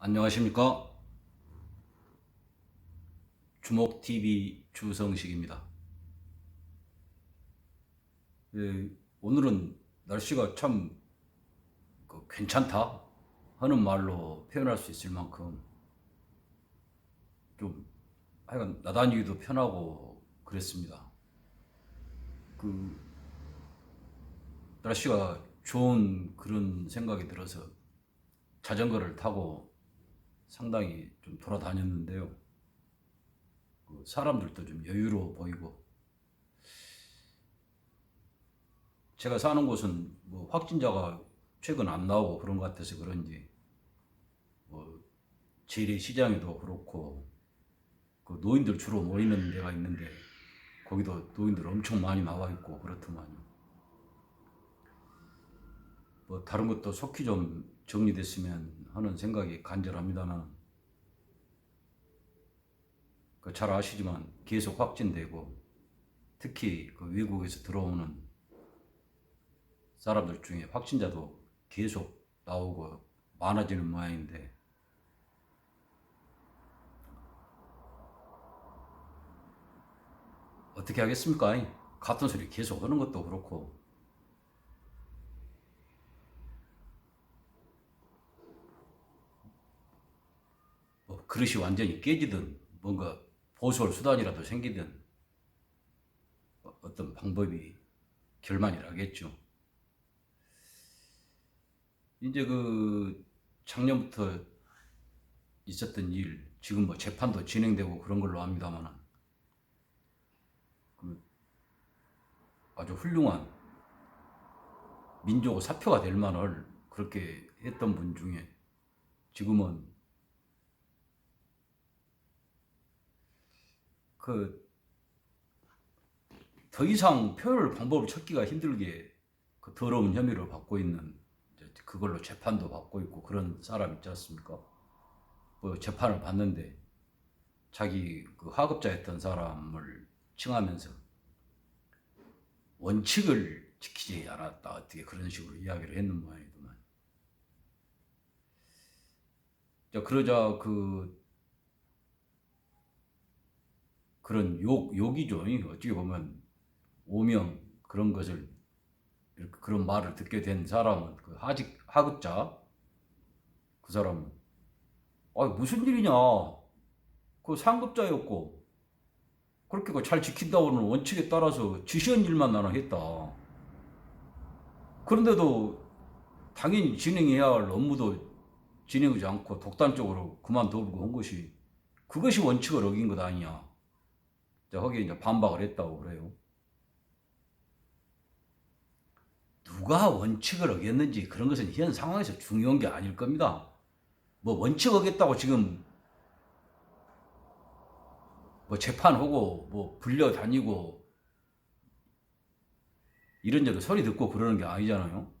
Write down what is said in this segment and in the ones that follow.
안녕하십니까? 주목TV 주성식입니다. 예, 오늘은 날씨가 참 그, 괜찮다 하는 말로 표현할 수 있을 만큼 좀 하여간 나다니기도 편하고 그랬습니다. 그 날씨가 좋은 그런 생각이 들어서 자전거를 타고 상당히 좀 돌아다녔는데요. 그 사람들도 좀 여유로워 보이고 제가 사는 곳은 뭐 확진자가 최근 안 나오고 그런 것 같아서 그런지 뭐 재래시장에도 그렇고 그 노인들 주로 모이는 데가 있는데 거기도 노인들 엄청 많이 나와 있고 그렇더만요. 뭐 다른 것도 속히 좀 정리됐으면 하는 생각이 간절합니다만 그잘 아시지만 계속 확진되고 특히 그 외국에서 들어오는 사람들 중에 확진자도 계속 나오고 많아지는 모양인데 어떻게 하겠습니까? 같은 소리 계속 하는 것도 그렇고 뭐 그릇이 완전히 깨지든 뭔가 보수할 수단이라도 생기든 어- 어떤 방법이 결만이라겠죠. 이제 그 작년부터 있었던 일, 지금 뭐 재판도 진행되고 그런 걸로 압니다만은 그 아주 훌륭한 민족 사표가 될 만을 그렇게 했던 분 중에 지금은 그 더 이상 표현할 방법을 찾기가 힘들게 그 더러운 혐의를 받고 있는 그걸로 재판도 받고 있고 그런 사람 있지 않습니까? 뭐 재판을 받는데 자기 그 하급자였던 사람을 칭하면서 원칙을 지키지 않았다 어떻게 그런 식으로 이야기를 했는 모양이더만. 자 그러자 그 그런 욕 욕이죠. 어떻게 보면 오명 그런 것을 이렇게 그런 말을 듣게 된 사람은 그 하직 하급자 그 사람은 아 무슨 일이냐 그 상급자였고 그렇게 그잘 지킨다고는 원칙에 따라서 지시한 일만 나는 했다. 그런데도 당연히 진행해야 할 업무도 진행하지 않고 독단적으로 그만두고 한 것이 그것이 원칙을 어긴 것 아니냐. 자, 거기에 이제 반박을 했다고 그래요. 누가 원칙을 어겼는지 그런 것은 현 상황에서 중요한 게 아닐 겁니다. 뭐 원칙 어겼다고 지금 뭐 재판하고 뭐 불려 다니고 이런저런 소리 듣고 그러는 게 아니잖아요.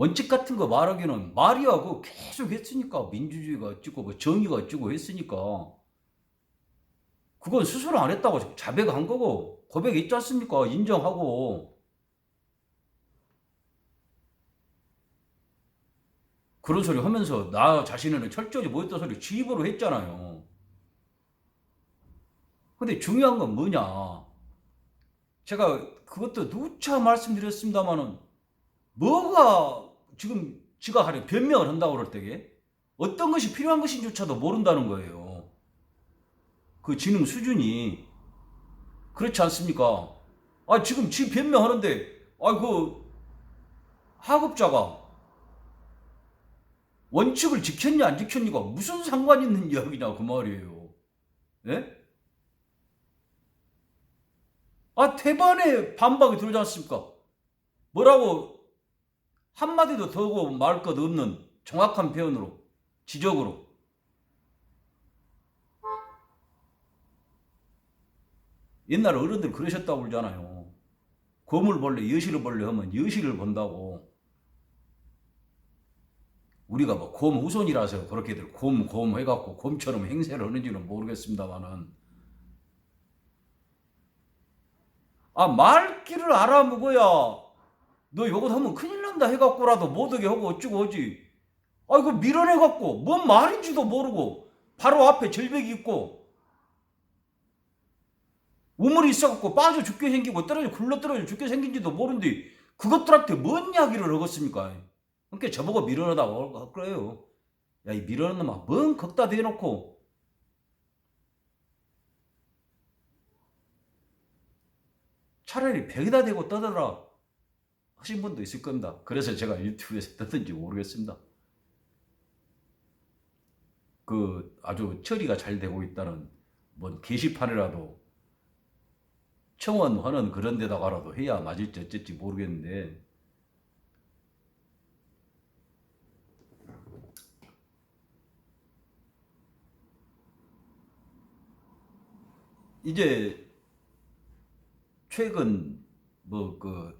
원칙 같은 거 말하기는 그거 계속 했으니까 민주주의가 어찌고 뭐 정의가 어찌고 했으니까 그건 스스로 안 했다고 자백한 거고 고백했지 않습니까? 인정하고 그런 소리 하면서 나 자신은 철저히 못했던 소리 지 입으로 했잖아요. 근데 중요한 건 뭐냐? 제가 그것도 누차 말씀드렸습니다만은 뭐가 지금 지가 하려 변명을 한다고 그럴 때게 어떤 것이 필요한 것인조차도 모른다는 거예요. 그 지능 수준이 그렇지 않습니까? 아 지금 지 변명하는데 아그 하급자가 원칙을 지켰냐 안 지켰냐가 무슨 상관 있는 이야기냐 그 말이에요. 예? 아 태반에 반박이 들지 않습니까? 뭐라고 한마디도 더고 말 것 없는 정확한 표현으로 지적으로 옛날 어른들 그러셨다고 그러잖아요. 곰을 벌레, 여시를 벌레 하면 여시를 본다고. 우리가 뭐 곰 후손이라서 그렇게들 곰, 곰 해갖고 곰처럼 행세를 하는지는 모르겠습니다만은. 아, 말귀를 알아먹어야 너 요거 하면 큰일 난다 해갖고라도 못 오게 하고 어쩌고 하지. 아이고 밀어내갖고 뭔 말인지도 모르고 바로 앞에 절벽이 있고 우물이 있어갖고 빠져 죽게 생기고 떨어져 굴러 떨어져 죽게 생긴지도 모르는데 그것들한테 뭔 이야기를 하겠습니까? 그러니까 저보고 밀어내다고 할 거예요. 야 이 밀어내는 놈아 뭔 겁다 대놓고 차라리 벽에다 대고 떠들어라 하신 분도 있을 겁니다. 그래서 제가 유튜브에서 떴는지 모르겠습니다. 그 아주 처리가 잘 되고 있다는 뭔 게시판이라도 청원하는 그런 데다가라도 해야 맞을지 어쩔지 모르겠는데 이제 최근 뭐그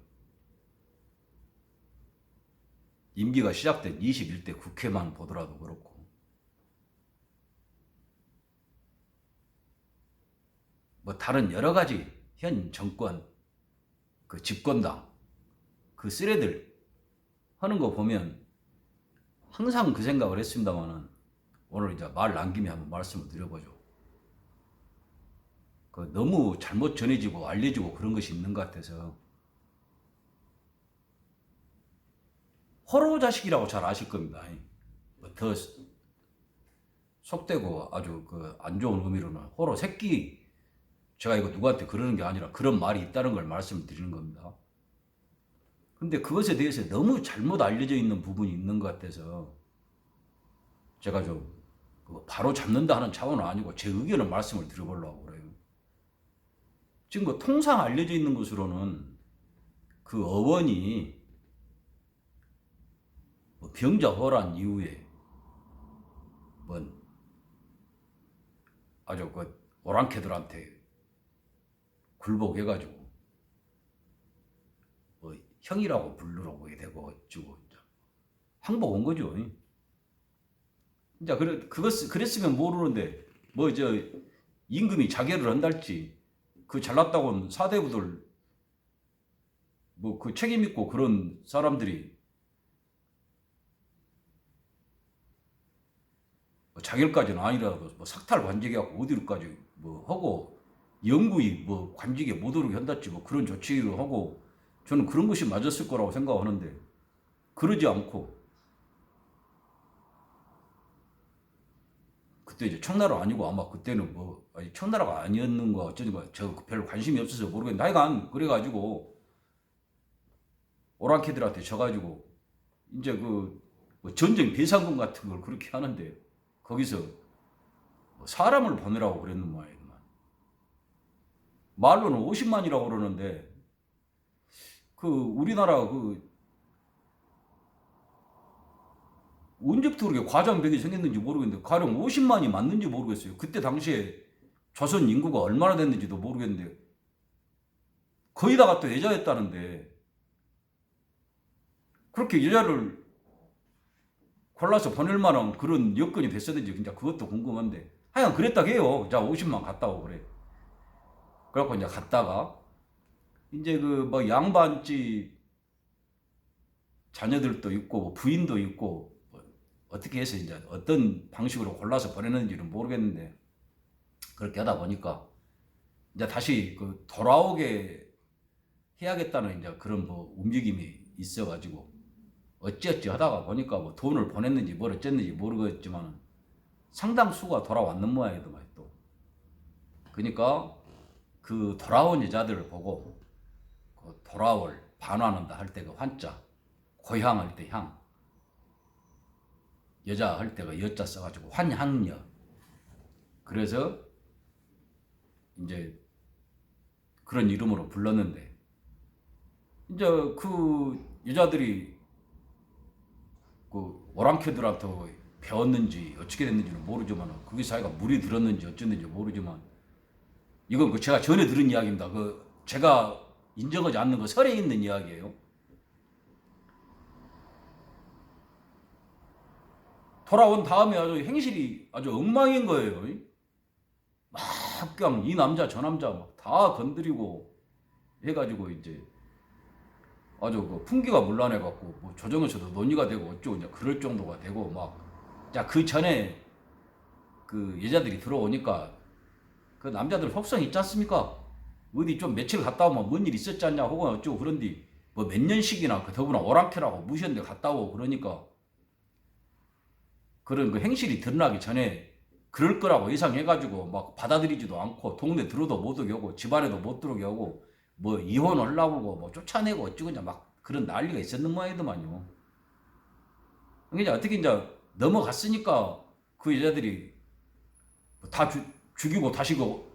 임기가 시작된 21대 국회만 보더라도 그렇고 뭐 다른 여러 가지 현 정권 그 집권당 그 쓰레들 하는 거 보면 항상 그 생각을 했습니다만은 오늘 이제 말 남김에 한번 말씀을 드려보죠. 그 너무 잘못 전해지고 알려지고 그런 것이 있는 것 같아서 호로 자식이라고 잘 아실 겁니다. 뭐더 속되고 아주 그 안 좋은 의미로는 호로 새끼 제가 이거 누구한테 그러는 게 아니라 그런 말이 있다는 걸 말씀을 드리는 겁니다. 근데 그것에 대해서 너무 잘못 알려져 있는 부분이 있는 것 같아서 제가 좀 그거 바로 잡는다 하는 차원은 아니고 제 의견을 말씀을 드려보려고 그래요. 지금 그 통상 알려져 있는 것으로는 그 어원이 뭐 병자 호란 이후에 뭔 아주 그 오랑캐들한테 굴복해가지고 뭐 형이라고 부르라고 게 되고 이제 항복 온 거죠. 이제 그래 그것 그랬으면 모르는데 뭐 저 임금이 자결을 한달지 그 잘났다고 사대부들 뭐 그 책임 있고 그런 사람들이 자결까지는 아니라도 뭐 삭탈 관직해갖고 어디로까지 뭐 하고 영구히 뭐 관직에 못 오르게 한다지 뭐 그런 조치를 하고 저는 그런 것이 맞았을 거라고 생각하는데 그러지 않고 그때 이제 청나라 아니고 아마 그때는 뭐 아니 청나라가 아니었는가 어쩌는가 저 별로 관심이 없어서 모르겠는데 하여간 그래가지고 오랑캐들한테 져가지고 이제 그 뭐 전쟁 배상금 같은 걸 그렇게 하는데 거기서 뭐 사람을 보내라고 그랬는 모양이구만 말로는 50만이라고 그러는데 그 우리나라 그 언제부터 그렇게 과장벽이 생겼는지 모르겠는데 가령 50만이 맞는지 모르겠어요. 그때 당시에 조선 인구가 얼마나 됐는지도 모르겠는데 거의 다가 또 여자였다는데 그렇게 여자를 골라서 보낼 만한 그런 여건이 됐었는지 진짜 그것도 궁금한데 하여간 그랬다 해요. 자 50만 갔다 오고 그래. 그래갖고 이제 갔다가 이제 그 뭐 양반집 자녀들도 있고 뭐 부인도 있고 뭐 어떻게 해서 이제 어떤 방식으로 골라서 보내는지는 모르겠는데 그렇게 하다 보니까 이제 다시 그 돌아오게 해야겠다는 이제 그런 뭐 움직임이 있어가지고 어찌어찌 하다가 보니까 뭐 돈을 보냈는지 뭘 어쨌는지 모르겠지만 상당수가 돌아왔는 모양이더만 또. 그러니까 그 돌아온 여자들을 보고 그 돌아올 반환한다 할 때 그 환자 고향 할 때 향 여자 할 때가 여자 써가지고 환향녀 그래서 이제 그런 이름으로 불렀는데 이제 그 여자들이 그 오랑캐들한테 배웠는지 어떻게 됐는지는 모르지만 그게 사이가 물이 들었는지 어쨌는지 모르지만 이건 그 제가 전에 들은 이야기입니다. 그 제가 인정하지 않는 거 설에 있는 이야기예요. 돌아온 다음에 아주 행실이 아주 엉망인 거예요. 막 그냥 이 남자 저 남자 막 다 건드리고 해가지고 이제 아주 그 풍기가 물란해 갖고 뭐 조정에서도 논의가 되고 어쩌고 이제 그럴 정도가 되고 막 자 그 전에 그 여자들이 들어오니까 그 남자들 속성 있지 않습니까? 어디 좀 며칠 갔다 오면 뭔 일 있었지 않냐 혹은 어쩌고 그런디 뭐 몇 년씩이나 그 더구나 오랑캐라고 무시한데 갔다 오고 그러니까 그런 그 행실이 드러나기 전에 그럴 거라고 예상해가지고 막 받아들이지도 않고 동네 들어도 못 오게 하고 집안에도 못 들어오게 하고 뭐 이혼하려고 그러고 뭐 쫓아내고 어쩌고 이제 막 그런 난리가 있었는 모양이더만요. 이제 어떻게 이제 넘어갔으니까 그 여자들이 뭐다 주, 죽이고 다시 그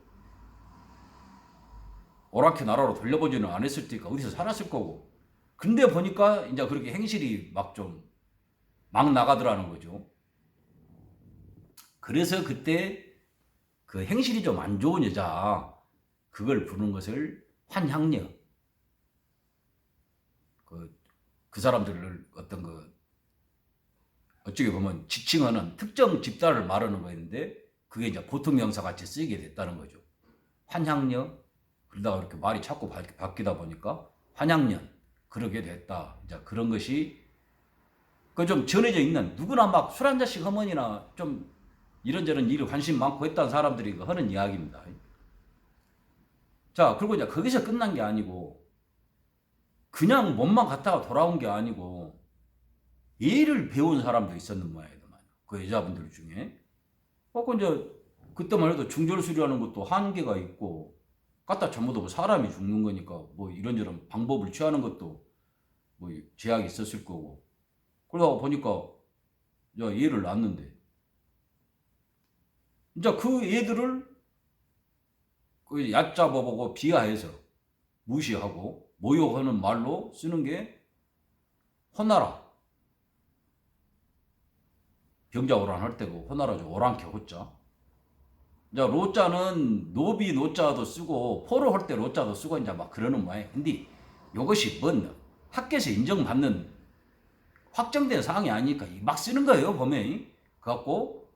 오랑캐 나라로 돌려보지는 않았을 테니까 어디서 살았을 거고. 근데 보니까 이제 그렇게 행실이 막 좀 막 나가더라는 거죠. 그래서 그때 그 행실이 좀 안 좋은 여자 그걸 부르는 것을 환향녀 그, 그 사람들을 어떤 그 어찌게 보면 지칭하는 특정 집단을 말하는 거였는데 그게 이제 보통 명사 같이 쓰이게 됐다는 거죠. 환향녀 그러다가 이렇게 말이 자꾸 바, 바뀌다 보니까 환향년 그러게 됐다. 이제 그런 것이 그 좀 전해져 있는 누구나 막 술 한 잔씩 하면이나 좀 이런저런 일에 관심 많고 했던 사람들이 그 하는 이야기입니다. 자, 그리고 이제 거기서 끝난 게 아니고 그냥 몸만 갔다가 돌아온 게 아니고 예를 배운 사람도 있었는 모양이더만. 그 여자분들 중에. 어, 그 이제 그때만 해도 중절수리하는 것도 한계가 있고 갖다 전부 다뭐 사람이 죽는 거니까 뭐 이런저런 방법을 취하는 것도 뭐 제약이 있었을 거고 그러다가 보니까 야 얘를 낳았는데 이제 그 애들을 그 얕잡아보고 비하해서 무시하고 모욕하는 말로 쓰는 게 호나라. 병자오란 할 때고 호나라죠. 오랑캐 호자. 자 로자는 노비 노자도 쓰고 포로 할 때 로자도 쓰고 이제 막 그러는 모양 근데 이것이 뭔 학계에서 인정받는 확정된 사항이 아니니까 막 쓰는 거예요 보면 그래갖고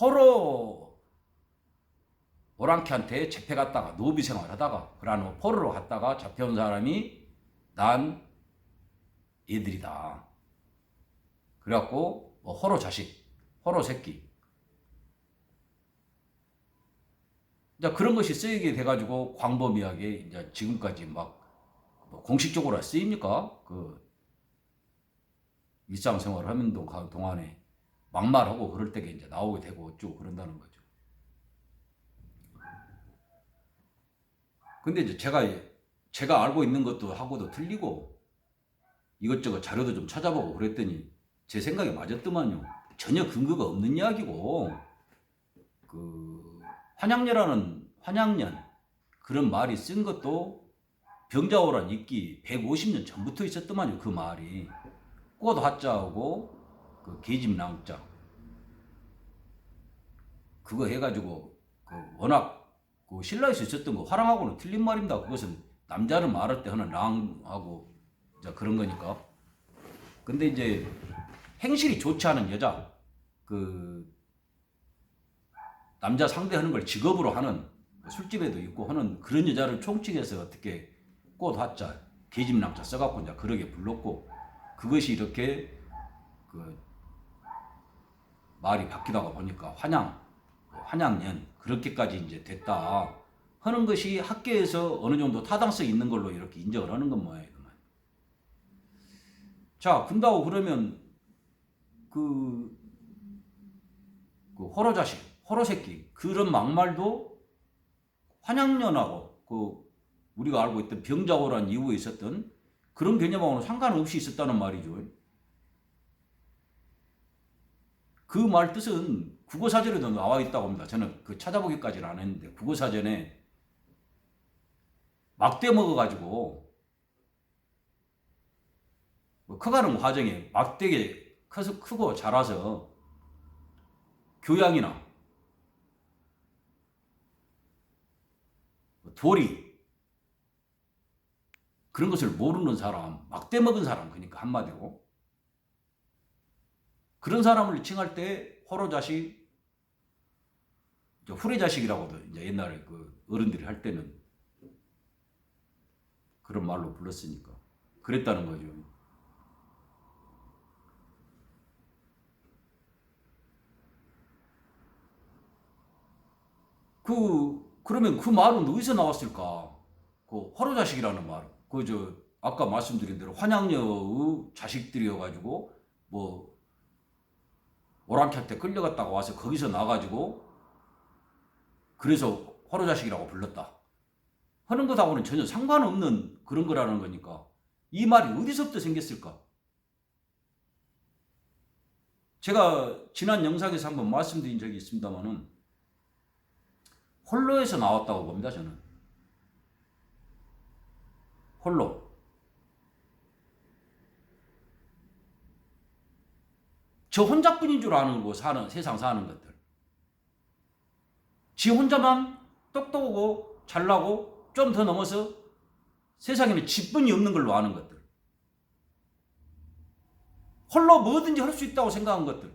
호로 오랑캐한테 잡혀 갔다가 노비 생활하다가 그러는 포로로 갔다가 잡혀온 사람이 난 얘들이다. 그래갖고 뭐 호로 자식, 호로 새끼. 이제 그런 것이 쓰이게 돼가지고 광범위하게 이제 지금까지 막 뭐 공식적으로 쓰입니까? 그 일상생활을 하는 동- 동안에 막말하고 그럴 때가 이제 나오게 되고 어쩌고 그런다는 거죠. 근데 이제 제가 제가 알고 있는 것도 하고도 틀리고 이것저것 자료도 좀 찾아보고 그랬더니 제 생각에 맞았더만요. 전혀 근거가 없는 이야기고. 그 환양녀라는 환양년 그런 말이 쓴 것도 병자호란 있기 150년 전부터 있었더만요 그 말이. 꽃 화자하고 그 계집 낭자. 그거 해가지고 그 워낙 그 신라에서 있었던 거 화랑하고는 틀린 말입니다. 그것은 남자를 말할 때 하는 랑하고 이제 그런 거니까. 근데 이제 행실이 좋지 않은 여자 그 남자 상대하는 걸 직업으로 하는 뭐 술집에도 있고 하는 그런 여자를 총칭해서 어떻게 꽃 화자 계집 낭자 써갖고 이제 그러게 불렀고 그것이 이렇게 그 말이 바뀌다가 보니까 환양 환양년 그렇게까지 이제 됐다 하는 것이 학계에서 어느 정도 타당성 있는 걸로 이렇게 인정을 하는 건 모양이구만. 자, 근다고 그러면 그, 그 호로 자식, 호로 새끼 그런 막말도 환양년하고 그 우리가 알고 있던 병자호란 이후에 있었던 그런 개념하고는 상관없이 있었다는 말이죠. 그 말 뜻은 국어사전에도 나와 있다고 합니다. 저는 그 찾아보기까지는 안 했는데 국어사전에 막대 먹어가지고 뭐 커가는 과정에 막대게 커서 크고 자라서 교양이나 뭐 도리 그런 것을 모르는 사람, 막대 먹은 사람 그러니까 한마디로 그런 사람을 칭할 때 호로 자식, 이제 후레 자식이라고도 이제 옛날에 그 어른들이 할 때는 그런 말로 불렀으니까. 그랬다는 거죠. 그 그러면 그 말은 어디서 나왔을까? 그 화로자식이라는 말. 그 저 아까 말씀드린 대로 환양녀의 자식들이어 가지고 뭐 오랑캐한테 끌려갔다가 와서 거기서 나가지고 그래서 화로자식이라고 불렀다. 하는 것하고는 전혀 상관없는 그런 거라는 거니까 이 말이 어디서부터 생겼을까? 제가 지난 영상에서 한번 말씀드린 적이 있습니다만은 홀로에서 나왔다고 봅니다, 저는. 홀로. 저 혼자뿐인 줄 아는 거 사는 세상 사는 것들. 지 혼자만 똑똑하고 잘나고 좀 더 넘어서 세상에는 지분이 없는 걸로 아는 것들. 홀로 뭐든지 할 수 있다고 생각한 것들.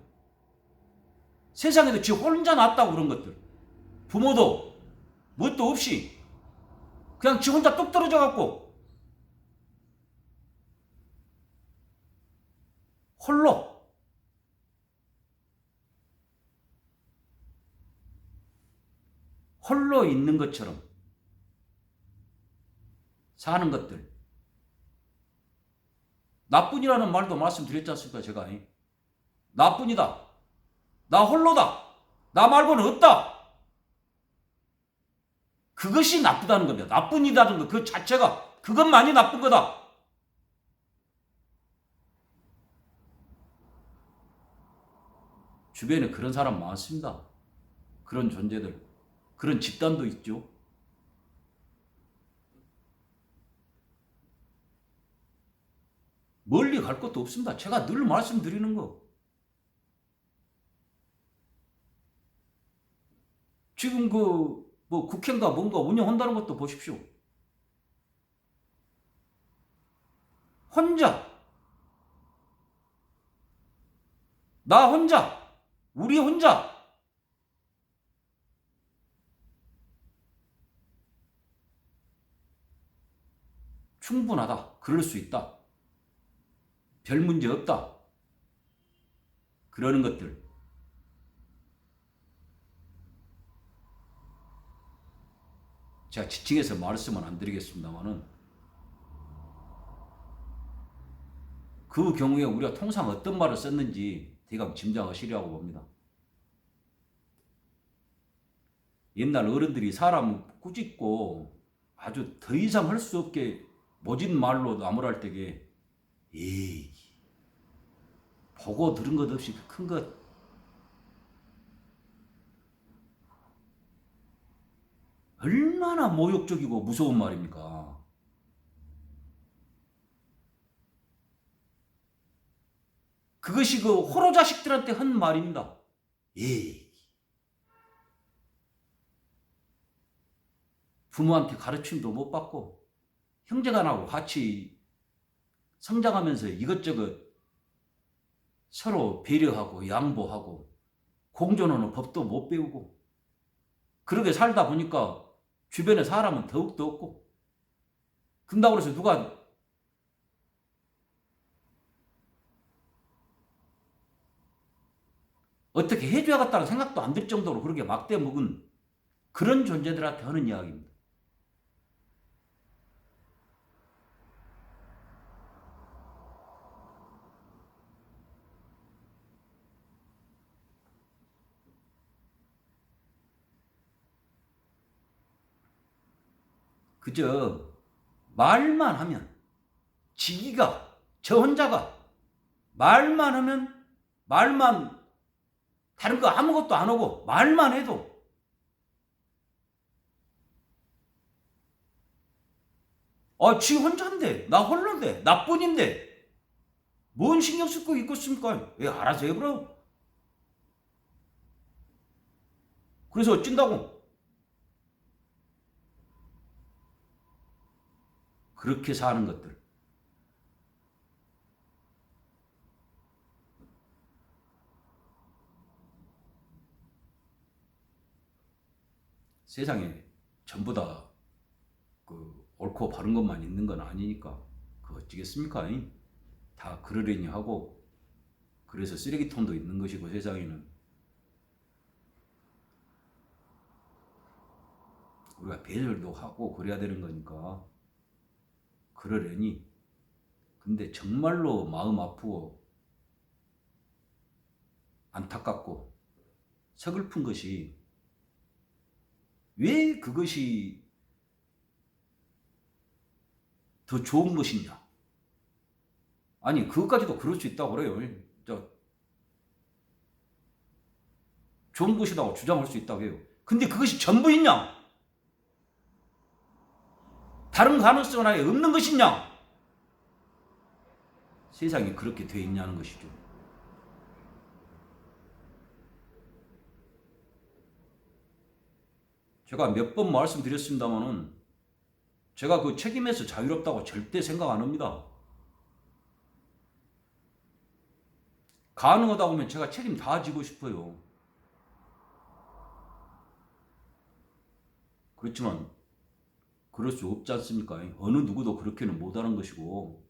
세상에도 지 혼자 낫다고 그런 것들. 부모도 뭣도 없이 그냥 지 혼자 뚝 떨어져 갖고 홀로 홀로 있는 것처럼 사는 것들 나뿐이라는 말도 말씀드렸지 않습니까 제가 나뿐이다 나 홀로다 나 말고는 없다 그것이 나쁘다는 겁니다. 나쁜이다는 것, 그 자체가, 그것만이 나쁜 거다. 주변에 그런 사람 많습니다. 그런 존재들, 그런 집단도 있죠. 멀리 갈 것도 없습니다. 제가 늘 말씀드리는 거. 지금 그 뭐 국회인가 뭔가 운영한다는 것도 보십시오. 혼자 나 혼자 우리 혼자 충분하다. 그럴 수 있다. 별 문제 없다. 그러는 것들 제가 지칭해서 말씀은 안 드리겠습니다만은 그 경우에 우리가 통상 어떤 말을 썼는지 대강 짐작하시리라고 봅니다. 옛날 어른들이 사람 꾸짖고 아주 더 이상 할 수 없게 모진 말로 나무랄 때게 에이 보고 들은 것 없이 큰 것 얼마나 모욕적이고 무서운 말입니까? 그것이 그 호로 자식들한테 한 말입니다. 예. 부모한테 가르침도 못 받고 형제간하고 같이 성장하면서 이것저것 서로 배려하고 양보하고 공존하는 법도 못 배우고 그렇게 살다 보니까 주변에 사람은 더욱더 없고 근다고 해서 누가 어떻게 해줘야겠다는 생각도 안 들 정도로 그렇게 막대 먹은 그런 존재들한테 하는 이야기입니다. 그저 말만 하면 지기가 저 혼자가 말만 하면 말만 다른 거 아무것도 안 하고 말만 해도 아, 지 혼자인데 나 홀로인데 나뿐인데 뭔 신경 쓸거 있겠습니까? 왜 알아서 해보라. 그래서 어찐다고? 그렇게 사는 것들. 세상에 전부 다 그 옳고 바른 것만 있는 건 아니니까 그그 어찌겠습니까? 이? 다 그러려니 하고 그래서 쓰레기통도 있는 것이고 세상에는 우리가 배려도 하고 그래야 되는 거니까 그러려니 근데 정말로 마음 아프고 안타깝고 서글픈 것이 왜 그것이 더 좋은 것이냐? 아니 그것까지도 그럴 수 있다고 그래요. 저 좋은 것이라고 주장할 수 있다고 해요. 근데 그것이 전부있냐? 다른 가능성은 아예 없는 것이냐? 세상이 그렇게 돼 있냐는 것이죠. 제가 몇 번 말씀드렸습니다만은 제가 그 책임에서 자유롭다고 절대 생각 안 합니다. 가능하다고 하면 제가 책임 다 지고 싶어요. 그렇지만 그럴 수 없지 않습니까? 어느 누구도 그렇게는 못하는 것이고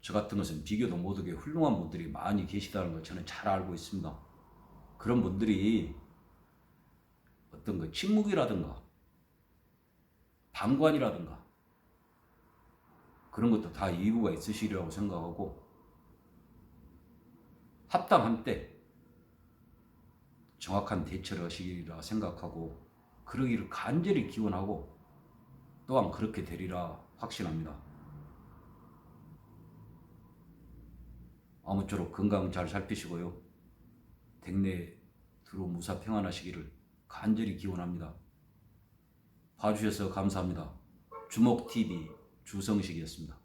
저 같은 것은 비교도 못하게 훌륭한 분들이 많이 계시다는 걸 저는 잘 알고 있습니다. 그런 분들이 어떤 그 침묵이라든가 방관이라든가 그런 것도 다 이유가 있으시리라고 생각하고 합당한 때 정확한 대처를 하시리라 생각하고 그러기를 간절히 기원하고 또한 그렇게 되리라 확신합니다. 아무쪼록 건강 잘 살피시고요. 댁내 두루 무사 평안하시기를 간절히 기원합니다. 봐주셔서 감사합니다. 주목TV 주성식이었습니다.